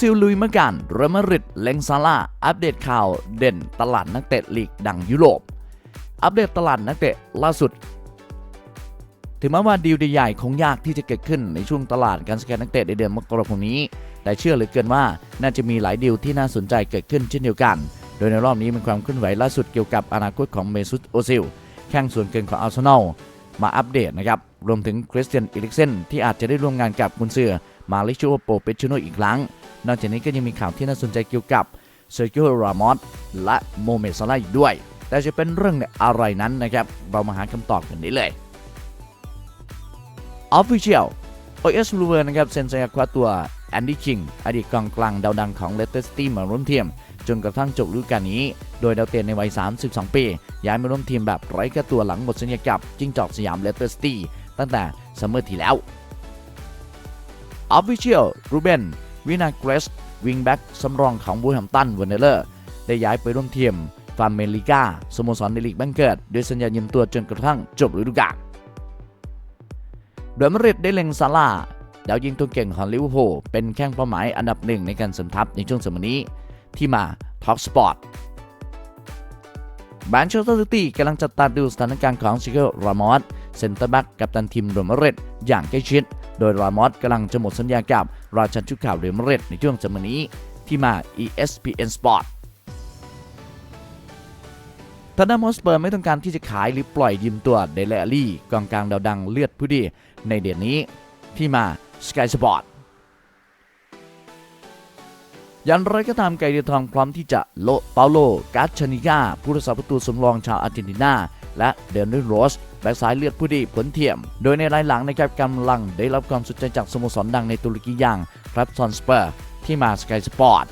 ซิลลุยเมื่อกันเรมาริดเลงซาร่าอัปเดตข่าวเด่นตลาดนักเตะลีกดังยุโรป อัปเดตตลาดนักเตะล่าสุด ถึงแม้ว่าดีลใหญ่คงยากที่จะเกิดขึ้นในช่วงตลาดการสแกนนักเตะในเดือนมกราคมนี้ แต่เชื่อเหลือเกินว่าน่าจะมีหลายดีลที่น่าสนใจเกิดขึ้นเช่นเดียวกัน โดยในรอบนี้มีความเคลื่อนไหวล่าสุดเกี่ยวกับอนาคตของเมซุตโอซิลแข้งส่วนเกินของอาร์เซนอลมาอัปเดตนะครับรวมถึงคริสเตียนอิลิกเซนที่อาจจะได้ร่วมงานกับกุนเซือมาลิชิโอโปเปชิโนอีกครั้ง นอกจากนี้ก็ยังมีข่าวที่น่าสนใจเกี่ยวกับเซอร์กิโอรามอสและโมเมซาลาอีกด้วย แต่จะเป็นเรื่องอะไรนั้นนะครับ เรามาหาคำตอบกันนี้เลย Official OS b l u e นะครับเซ็นสัญญาคว้าตัวแอนดี้คิงอดีตกองกลางดาวดังของเลสเตอร์ซิตี้มาร่วมทีมจนกระทั่งจบฤดูกาลนี้ โดยดาวเตนในวัย 32 ปี ย้ายมาร่วมทีมแบบไร้ค่าตัวหลังหมดสัญญากับจิ้งจอกสยามเลสเตอร์ซิตี้ตั้งแต่ซัมเมอร์ที่แล้ว Official รูเบน วินาเกรสวิงแบ็กสำรองของบูแฮมตันเวเนเลอร์ ได้ย้ายไปร่วมทีมฟาร์เมลิก้าสโมสรในลีกบ้านเกิดด้วยสัญญายืมตัวจนกระทั่งจบฤดูกาลเรอัลมาริดได้เล็งซาร่าดาวยิงตัวเก่งของลิเวอร์พูลเป็นแข้งเป้าหมายอันดับหนึ่งในการสมทัพในช่วงสมัยนี้ที่มาท็อกสปอร์ตแมนเชสเตอร์ซิตี้กำลังจับตาดูสถานการณ์ของซิเกลรามอสเซนเตอร์แบ็กกับตันทีมเรอัลมาริดอย่างใกล้ชิด โดยรามอสกำลังจะหมดสัญญากับ ราชันชุดข่าวเรอัลมาดริดในช่วงสมัยนี้ที่มา ESPN Sport ทางด้ามอสเปอร์ไม่ต้องการที่จะขายหรือปล่อยยืมตัวเดลอลี่กองกลางดาวดังเลือดผู้ดีในเดือนนี้ที่มา Sky Sport ยันไรก็ตามไกเดียทองพร้อมที่จะโลเปาโลกาชนิกาผู้รักษาประตูสำรองชาวอาร์เจนตินา และเดนนิโรส แบ็กซ้ายเลือดผู้ดีผลเทียม โดยในรายหลังนะครับกำลังได้รับความสนใจจากสโมสรดังในตุรกีอย่างครับซอนสเปอร์ ที่มา Sky Sport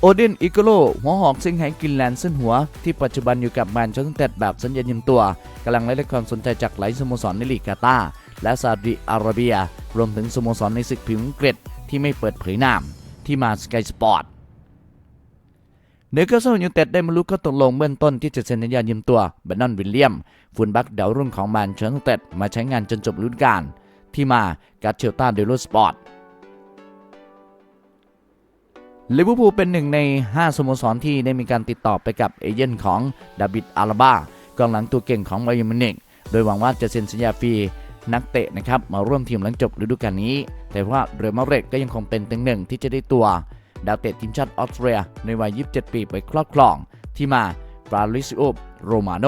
โอเดนอิโกโลหัวหอกซิงไฮกินแลนด์เส้นหัว ที่ปัจจุบันอยู่กับแมนเชสเตอร์เต็ดแบบสัญญายืมตัวกำลังได้รับความสนใจจากหลายสโมสรในลีกกาตาและซาอุดิอาระเบีย รวมถึงสโมสรในศึกพิมพ์อังกฤษที่ไม่เปิดเผยนามที่มาสกายสปอร์ต เนเกอร์โซยูเต็ดได้มารู้ข้อตกลงเบื้องต้นที่จะเซ็นสัญญายืมตัวเบนนอนวิลเลียม ฟุนบักดาวรุ่งของแมนเชสเตอร์ยูไนเต็ดมาใช้งานจนจบฤดูกาลที่มาการเชลตาเดโลสปอร์ตลิเวอร์พูลเป็นหนึ่งใน 5สโมสรที่ได้มีการติดต่อไปกับเอเย่นของดาบิดอาราบากองหลังตัวเก่งของไบเยอร์มินิกโดยหวังว่าจะเซ็นสัญญาฟรีนักเตะนะครับมาร่วมทีมหลังจบฤดูกาลนี้ แต่ว่าเรอัลมาดริดก็ยังคงเป็นตึงหนึ่งที่จะได้ตัว ดาวเตะทีมชาติออสเตรียในวัย 27 ปีไปครอบครองที่มาฟราลิซิโอโรมาโน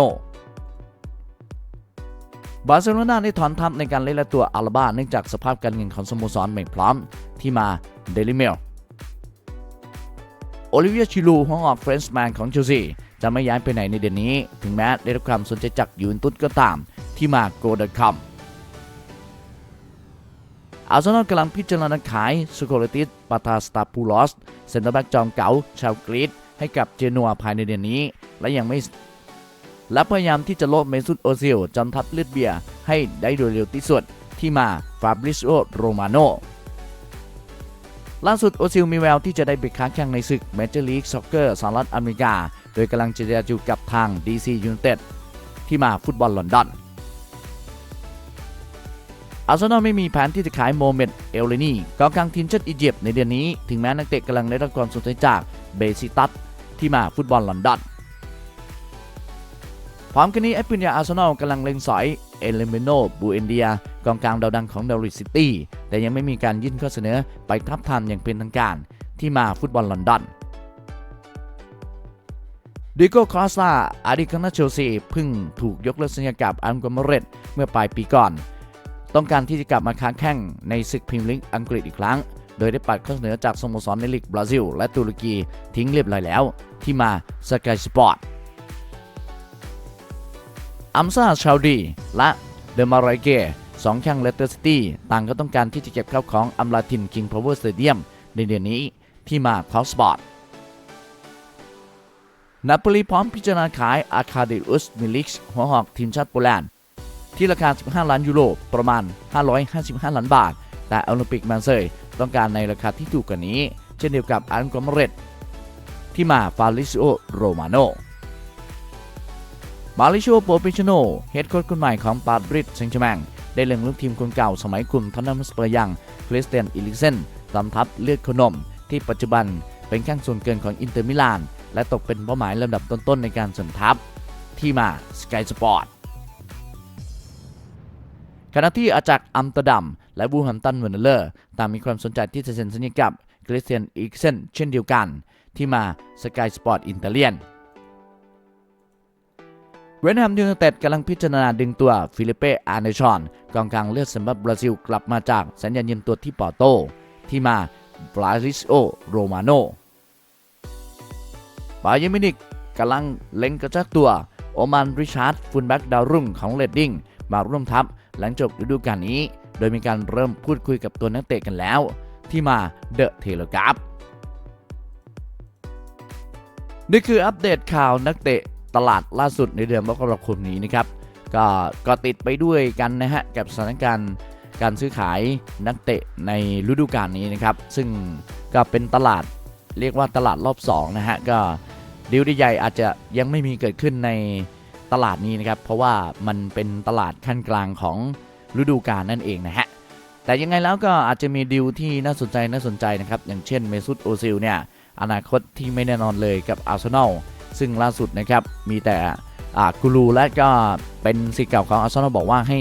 บาร์เซโลนาได้ถอนทัพในการเล่นตัวอาราบาเนื่องจากสภาพการเงินของสโมสรไม่พร้อมที่มาเดลิเมลโอลิเวียชิลูหัวหออกเฟรนช์แมนของเชลซีจะไม่ย้ายไปไหนในเดือนนี้ ถึงแม้ได้รับความสนใจจากยูเวนตุสก็ตามที่มาโกลเดนคัม อาร์เซนอลกำลังพิจารณาขายสโคลติสปาตาสตาปูลอสเซนเตอร์แบ็กจอมเก๋าชาวกรีซให้กับเจนัวภายในเดือนนี้ และยังไม่และพยายามที่จะลดเมซุตโอซิลจอมทัพเลือดเบียร์ให้ได้โดยเร็วที่สุดที่มาฟาบริโอโรมาโนล่าสุดโอซิลมีแววที่จะได้ไปค้าแข่งในศึกเมเจอร์ลีกซ็อกเกอร์สหรัฐอเมริกา โดยกำลังเจรจาอยู่กับทาง DC United ที่มาฟุตบอลลอนดอน อาร์เซนอลไม่มีแผนที่จะขายโมเมดเอลเลนีกองกลางทีมชาติอียิปต์ในเดือนนี้ ถึงแม้นักเตะกำลังได้รับความสนใจจากเบซิตัสที่มาฟุตบอลลอนดอนพร้อมกันนี้แอปเปิลยาอาร์เซนอลกำลังเล็งสอยเอเลเมโนบูเอนเดียกองกลางดาวดังของเดลิซิตี้แต่ยังไม่มีการยื่นข้อเสนอไปทับทามอย่างเป็นทางการที่มาฟุตบอลลอนดอนดิโก้คอสตาอดีตของนักเชลซีเพิ่งถูกยกเลิกสัญญากับอัลกอมเรตเมื่อปลายปีก่อน ต้องการที่จะกลับมาค้าแข่งในศึกพรีเมียร์ลีกอังกฤษอีกครั้ง โดยได้ปัดข้อเสนอจากสโมสรในลีกบราซิล และตุรกีทิ้งเรียบร้อยแล้ว ที่มาสกายสปอร์ตอัมซาชาวดี และเดมาไรเกสองแข่งเลสเตอร์ซิตี้ต่างก็ต้องการที่จะเก็บข้าของอัมลาทินคิงพาวเวอร์สเตเดียมในเดือนนี้ที่มาทอสปอร์ตนาโปลีพร้อมพิจารณาขายอาคาเดอุสมิลิกหัวหอกทีมชาติโปแลนด์ ที่ราคา 15 ล้านยูโรประมาณ 555 ล้านบาท แต่โอลิมปิกมาเซยต้องการในราคาที่ถูกกว่านี้ เช่นเดียวกับอันกอมเรตที่มาฟาลิซิโอโรมาโนมาลิโชโปปิชโนเฮดโค้ชคนใหม่ของปาดริดเซงต์แชร์แมงได้เล็งลูกทีมคนเก่าสมัยกลุ่มทอนนัมสเปอร์ย่างคริสเตียนอิลิกเซนตามทัพเลือดขนม ที่ปัจจุบันเป็นข้างส่วนเกินของอินเตอร์มิลาน และตกเป็นเป้าหมายลำดับต้นๆในการเสริมทัพที่มาสกายสปอร์ต ขณะที่อาจากอัมสเตอร์ดัมและบูแฮมตันเวนเลอร์ต่างมีความสนใจที่จะเซ็นสัญญากับคริสเตียนอีกเซนเช่นเดียวกัน ที่มาสกายสปอร์ตอินเตเลียนเวนแฮมยูไนเต็ดกำลังพิจารณาดึงตัวฟิลิเป้อาร์เนชอนกองกลางเลือดสัญชาติบราซิลกลับมาจากสัญญายืมตัวที่ปอโต ที่มาบราซิโอโรมาโนบาเยมินิกกำลังเล็งกระจักตัว โอมันริชาร์ดฟุนแบ็กดาวรุ่งของเลดดิ้งมาร่วมทัพ หลังจบฤดูกาลนี้ โดยมีการเริ่มพูดคุยกับตัวนักเตะกันแล้ว ที่มาเดอะเทเลกราฟนี่คืออัปเดตข่าวนักเตะตลาดล่าสุดในเดือนมกราคมนี้นะครับ ก็ก็ติดไปด้วยกันนะฮะ กับสถานการณ์การซื้อขายนักเตะในฤดูกาลนี้นะครับ ซึ่งก็เป็นตลาดเรียกว่าตลาดรอบ2นะฮะก็ดีลใหญ่อาจจะยังไม่มีเกิดขึ้นใน ตลาดนี้นะครับ เพราะว่ามันเป็นตลาดขั้นกลางของฤดูกาลนั่นเองนะฮะ แต่ยังไงแล้วก็อาจจะมีดีลที่น่าสนใจน่าสนใจนะครับ อย่างเช่นเมซุตโอซิลเนี่ยอนาคตที่ไม่แน่นอนเลยกับอาร์เซนอลซึ่งล่าสุดนะครับมีแต่กูรูและก็เป็นสิทธิ์เก่าของอาร์เซนอลบอกว่าให้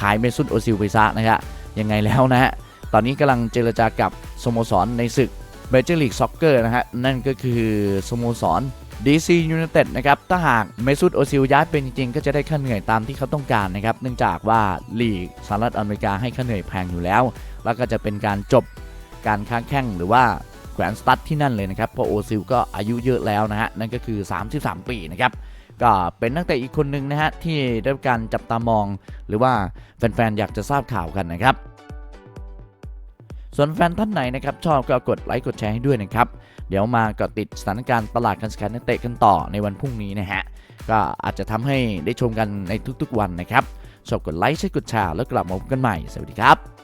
ขายเมซุตโอซิลไปซะนะฮะยังไงแล้วนะฮะตอนนี้กำลังเจรจากับสโมสรในศึกเ a เจอร์ลีกซ็อกเกอร์นะฮะนั่นก็คือสโมสร DC United นะครับถ้าหากเมซุตโอซิลย้ายเป็นจริง ๆ ก็จะได้ค่าเหนื่อยตามที่เขาต้องการนะครับ เนื่องจากว่าลีกสหรัฐอเมริกาให้ค่าเหนื่อยแพงอยู่แล้ว แล้วก็จะเป็นการจบการค้าแข่งหรือว่าแกรนสตัดที่นั่นเลยนะครับ เพราะโอซิลก็อายุเยอะแล้วนะฮะ นั่นก็คือ 33 ปีนะครับ ก็เป็นนักเตะอีกคนหนึ่งนะฮะที่ได้การจับตามอง หรือว่าแฟนๆอยากจะทราบข่าวกันนะครับ ส่วนแฟนท่านไหนนะครับชอบก็กดไลค์กดแชร์ให้ด้วยนะครับ เดี๋ยวมาก็ติดสถานการณ์ตลาดการซื้อขายนักเตะกันต่อในวันพรุ่งนี้นะฮะ ก็อาจจะทำให้ได้ชมกันในทุกๆวันนะครับชอบกดไลค์ใช้กดแชร์แล้วกลับมาพบกันใหม่ สวัสดีครับ